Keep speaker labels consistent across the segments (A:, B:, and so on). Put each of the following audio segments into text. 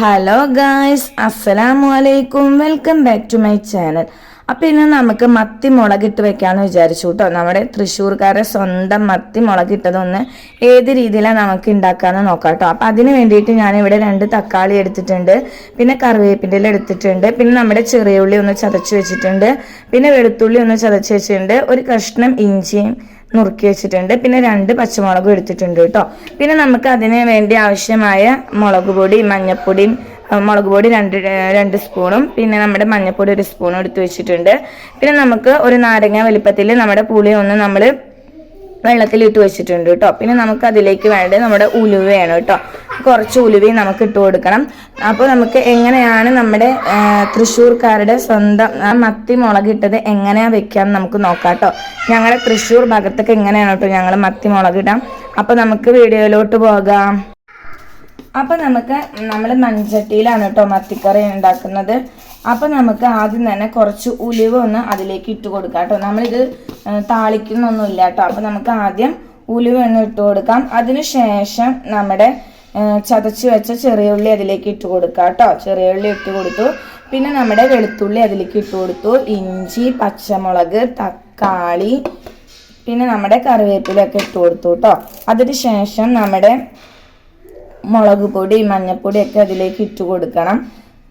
A: Hello guys അസ്സലാമു അലൈക്കും welcome back to my channel അപ്പൊ ഇന്ന് നമുക്ക് മത്തി മുളകിട്ട് വെക്കാന്ന് വിചാരിച്ചു കേട്ടോ നമ്മുടെ തൃശ്ശൂർക്കാരെ സ്വന്തം മത്തി മുളകിട്ടതൊന്ന് ഏത് രീതിയിലാണ് നമുക്ക് ഉണ്ടാക്കാന്ന് നോക്കാം കേട്ടോ അപ്പൊ അതിന് വേണ്ടിയിട്ട് ഇവിടെ രണ്ട് തക്കാളി എടുത്തിട്ടുണ്ട്. പിന്നെ കറിവേപ്പിന്റെ എടുത്തിട്ടുണ്ട്. പിന്നെ നമ്മുടെ ചെറിയ ഉള്ളി ഒന്ന് ചതച്ച് വെച്ചിട്ടുണ്ട്. പിന്നെ വെളുത്തുള്ളി ഒന്ന് ചതച്ച് വെച്ചിട്ടുണ്ട്. ഒരു കഷ്ണം ഇഞ്ചിയും നുറുക്കി വെച്ചിട്ടുണ്ട്. പിന്നെ രണ്ട് പച്ചമുളകും എടുത്തിട്ടുണ്ട് കേട്ടോ പിന്നെ നമുക്ക് അതിന് വേണ്ടി ആവശ്യമായ മുളക് പൊടി മഞ്ഞൾപ്പൊടിയും മുളക് പൊടി രണ്ട് രണ്ട് സ്പൂണും പിന്നെ നമ്മുടെ മഞ്ഞൾപ്പൊടി ഒരു സ്പൂണും എടുത്ത് വെച്ചിട്ടുണ്ട്. പിന്നെ നമുക്ക് ഒരു നാരങ്ങ വലിപ്പത്തിൽ നമ്മുടെ പുളി ഒന്ന് നമ്മൾ വെള്ളത്തിലിട്ട് വെച്ചിട്ടുണ്ട് കേട്ടോ. പിന്നെ നമുക്ക് അതിലേക്ക് വേണ്ടത് നമ്മുടെ ഉലുവ വേണം കേട്ടോ. കുറച്ച് ഉലുവയും നമുക്ക് ഇട്ട് കൊടുക്കണം. അപ്പോൾ നമുക്ക് എങ്ങനെയാണ് നമ്മുടെ തൃശ്ശൂർക്കാരുടെ സ്വന്തം മത്തി മുളകിട്ടത് എങ്ങനെയാണ് വെക്കാന്ന് നമുക്ക് നോക്കാം കേട്ടോ. ഞങ്ങളുടെ തൃശ്ശൂർ ഭാഗത്തൊക്കെ എങ്ങനെയാണ് കേട്ടോ ഞങ്ങൾ മത്തി മുളകിടാം അപ്പോൾ നമുക്ക് വീഡിയോയിലോട്ട് പോകാം. അപ്പൊ നമുക്ക് നമ്മൾ മൺചട്ടിയിലാണ് കേട്ടോ മത്തിക്കറി ഉണ്ടാക്കുന്നത്. അപ്പൊ നമുക്ക് ആദ്യം തന്നെ കുറച്ച് ഉലുവ ഒന്ന് അതിലേക്ക് ഇട്ട് കൊടുക്കാം കേട്ടോ നമ്മളിത് താളിക്കുന്നൊന്നുമില്ല കേട്ടോ അപ്പൊ നമുക്ക് ആദ്യം ഉലുവ ഒന്ന് ഇട്ട് കൊടുക്കാം. അതിനുശേഷം നമ്മുടെ ചതച്ച് വെച്ച ചെറിയ ഉള്ളി അതിലേക്ക് ഇട്ട് കൊടുക്കാം കേട്ടോ ചെറിയ ഉള്ളി ഇട്ട് കൊടുത്തു. പിന്നെ നമ്മുടെ വെളുത്തുള്ളി അതിലേക്ക് ഇട്ട് കൊടുത്തു. ഇഞ്ചി പച്ചമുളക് തക്കാളി പിന്നെ നമ്മുടെ കറിവേപ്പിലൊക്കെ ഇട്ട് കൊടുത്തു കേട്ടോ അതിന് ശേഷം നമ്മുടെ മുളക് പൊടി മഞ്ഞൾപ്പൊടി ഒക്കെ അതിലേക്ക് ഇട്ട് കൊടുക്കണം.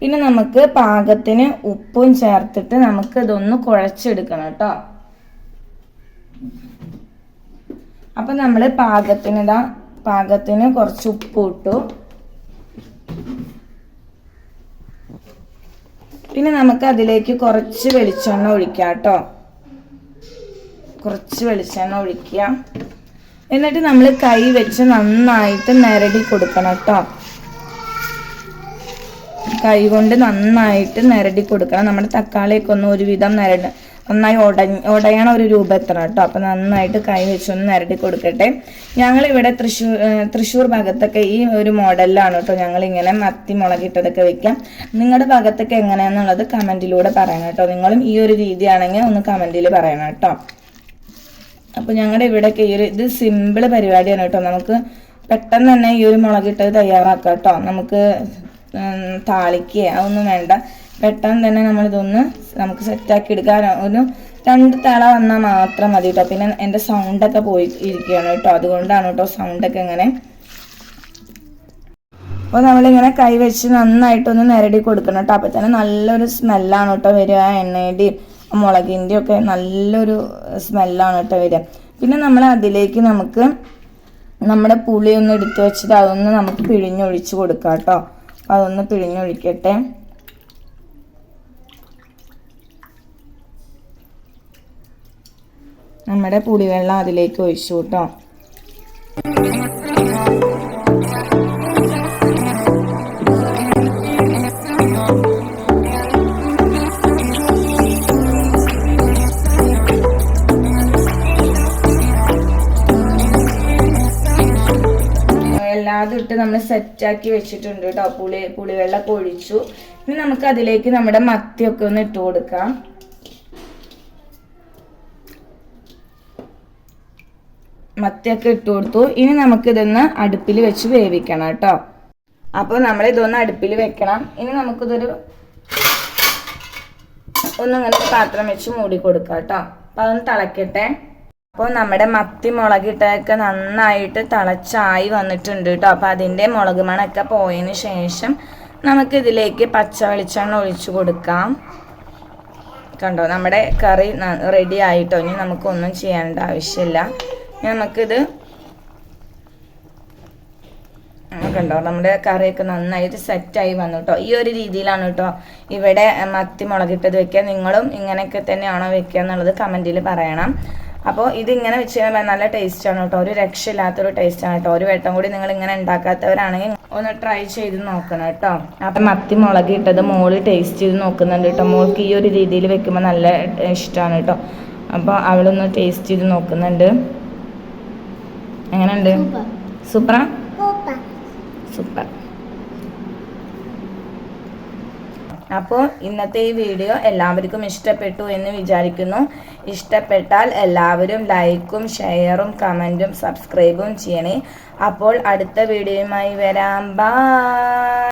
A: പിന്നെ നമുക്ക് പാകത്തിന് ഉപ്പും ചേർത്തിട്ട് നമുക്ക് ഇതൊന്ന് കുഴച്ചെടുക്കണം കേട്ടോ. അപ്പൊ നമ്മൾ പാകത്തിന് ഇതാ പാകത്തിന് കുറച്ച് ഉപ്പ് ഇട്ടു. പിന്നെ നമുക്ക് അതിലേക്ക് കുറച്ച് വെളിച്ചെണ്ണ ഒഴിക്കാം കേട്ടോ. കുറച്ച് വെളിച്ചെണ്ണ ഒഴിക്കുക എന്നിട്ട് നമ്മൾ കൈ വെച്ച് നന്നായിട്ട് നിരടി കൊടുക്കണം കേട്ടോ കൈ കൊണ്ട് നന്നായിട്ട് നിരടി കൊടുക്കണം. നമ്മുടെ തക്കാളിയൊക്കെ ഒന്ന് ഒരുവിധം നിരട നന്നായി ഉടഞ്ഞ് ഉടയണ ഒരു രൂപം എത്തണം കേട്ടോ അപ്പം നന്നായിട്ട് കൈ വെച്ചൊന്ന് നിരടി കൊടുക്കട്ടെ. ഞങ്ങൾ ഇവിടെ തൃശ്ശൂർ തൃശ്ശൂർ ഭാഗത്തൊക്കെ ഈ ഒരു മോഡലിലാണ് കേട്ടോ ഞങ്ങൾ ഇങ്ങനെ മത്തി മുളകിട്ടതൊക്കെ വെക്കാം. നിങ്ങളുടെ ഭാഗത്തൊക്കെ എങ്ങനെയാണെന്നുള്ളത് കമന്റിലൂടെ പറയണം കേട്ടോ നിങ്ങളും ഈ ഒരു രീതിയാണെങ്കിൽ ഒന്ന് കമന്റിൽ പറയണം കേട്ടോ അപ്പോൾ ഞങ്ങളുടെ ഇവിടെയൊക്കെ ഈ ഒരു ഇത് സിമ്പിൾ പരിപാടിയാണ് കേട്ടോ. നമുക്ക് പെട്ടെന്ന് തന്നെ ഈ ഒരു മുളകിട്ടത് തയ്യാറാക്കാം കേട്ടോ. നമുക്ക് താളിക്കുക അതൊന്നും വേണ്ട. പെട്ടെന്ന് തന്നെ നമ്മളിതൊന്ന് നമുക്ക് സെറ്റാക്കി എടുക്കാൻ ഒരു രണ്ട് തള വന്നാൽ മാത്രം മതി കേട്ടോ. പിന്നെ എന്റെ സൗണ്ടൊക്കെ പോയി ഇരിക്കുകയാണ് കേട്ടോ. അതുകൊണ്ടാണ് കേട്ടോ സൗണ്ടൊക്കെ ഇങ്ങനെ. അപ്പോൾ നമ്മളിങ്ങനെ കൈ വെച്ച് നന്നായിട്ടൊന്ന് നിരടി കൊടുക്കണം കേട്ടോ. അപ്പോൾ തന്നെ നല്ലൊരു സ്മെല്ലാണ് കേട്ടോ വരിക എണ്ണയുടെയും ആ മുളകിന്റെയും ഒക്കെ നല്ലൊരു സ്മെല്ലാണ് കേട്ടോ വരിക. പിന്നെ നമ്മൾ അതിലേക്ക് നമുക്ക് നമ്മുടെ പുളി ഒന്ന് എടുത്തു വെച്ചിട്ട് അതൊന്ന് നമുക്ക് പിഴിഞ്ഞൊഴിച്ച് കൊടുക്കാം കേട്ടോ. അതൊന്ന് പിഴിഞ്ഞൊഴിക്കട്ടെ. നമ്മുടെ പുളിവെള്ളം അതിലേക്ക് ഒഴിച്ചു കേട്ടോ. എല്ലാതും ഇട്ട് നമ്മൾ സെറ്റാക്കി വെച്ചിട്ടുണ്ട് കേട്ടോ പുളി പുളിവെള്ളമൊക്കെ ഒഴിച്ചു. ഇനി നമുക്ക് അതിലേക്ക് നമ്മുടെ മത്തിയൊക്കെ ഒന്ന് ഇട്ട് കൊടുക്കാം. മത്തിയൊക്കെ ഇട്ട് കൊടുത്തു. ഇനി നമുക്ക് ഇതൊന്ന് അടുപ്പിൽ വെച്ച് വേവിക്കണം കേട്ടോ അപ്പോൾ നമ്മൾ ഇതൊന്ന് അടുപ്പിൽ വെക്കണം. ഇനി നമുക്കിതൊരു ഒന്നിങ്ങനെ പാത്രം വെച്ച് മൂടി കൊടുക്കാം കേട്ടോ അപ്പോൾ അതൊന്ന് തിളക്കട്ടെ. അപ്പോൾ നമ്മുടെ മത്തി മുളകിട്ടൊക്കെ നന്നായിട്ട് തിളച്ചായി വന്നിട്ടുണ്ട് കേട്ടോ. അപ്പോൾ അതിന്റെ മുളക് മണമൊക്കെ പോയതിന് ശേഷം നമുക്കിതിലേക്ക് പച്ച വെളിച്ചെണ്ണ ഒഴിച്ചു കൊടുക്കാം. കണ്ടോ? നമ്മുടെ കറി റെഡി ആയിട്ടോ? ഇനി നമുക്കൊന്നും ചെയ്യേണ്ട ആവശ്യമില്ല. നമുക്കിത് കണ്ടോ? നമ്മുടെ കറിയൊക്കെ നന്നായിട്ട് സെറ്റായി വന്നു കേട്ടോ. ഈ ഒരു രീതിയിലാണ് കേട്ടോ ഇവിടെ മത്തി മുളകിട്ടത് വെക്കുക. നിങ്ങളും ഇങ്ങനെയൊക്കെ തന്നെയാണോ വെക്കുക എന്നുള്ളത് കമന്റിൽ പറയണം. അപ്പോൾ ഇതിങ്ങനെ വെച്ച് കഴിഞ്ഞാൽ നല്ല ടേസ്റ്റാണ് കേട്ടോ. ഒരു രക്ഷയില്ലാത്തൊരു ടേസ്റ്റാണ് കേട്ടോ. ഒരു വട്ടം കൂടി നിങ്ങൾ ഇങ്ങനെ ഉണ്ടാക്കാത്തവരാണെങ്കിൽ ഒന്ന് ട്രൈ ചെയ്ത് നോക്കണം കേട്ടോ. അപ്പം മത്തി മുളക് ഇട്ടത് മോൾ ടേസ്റ്റ് ചെയ്ത് നോക്കുന്നുണ്ട് കേട്ടോ. മോൾക്ക് ഈ ഒരു രീതിയിൽ വെക്കുമ്പോൾ നല്ല ഇഷ്ടമാണ് കേട്ടോ. അപ്പോൾ അവളൊന്ന് ടേസ്റ്റ് ചെയ്ത് നോക്കുന്നുണ്ട്. എങ്ങനെയുണ്ട്? സൂപ്പറാ? സൂപ്പർ. അപ്പോൾ ഇന്നത്തെ ഈ വീഡിയോ എല്ലാവർക്കും ഇഷ്ടപ്പെട്ടു എന്ന് വിചാരിക്കുന്നു. ഇഷ്ടപ്പെട്ടാൽ എല്ലാവരും ലൈക്കും ഷെയറും കമന്റും സബ്സ്ക്രൈബും ചെയ്യണേ. അപ്പോൾ അടുത്ത വീഡിയോയുമായി വരാം. ബൈ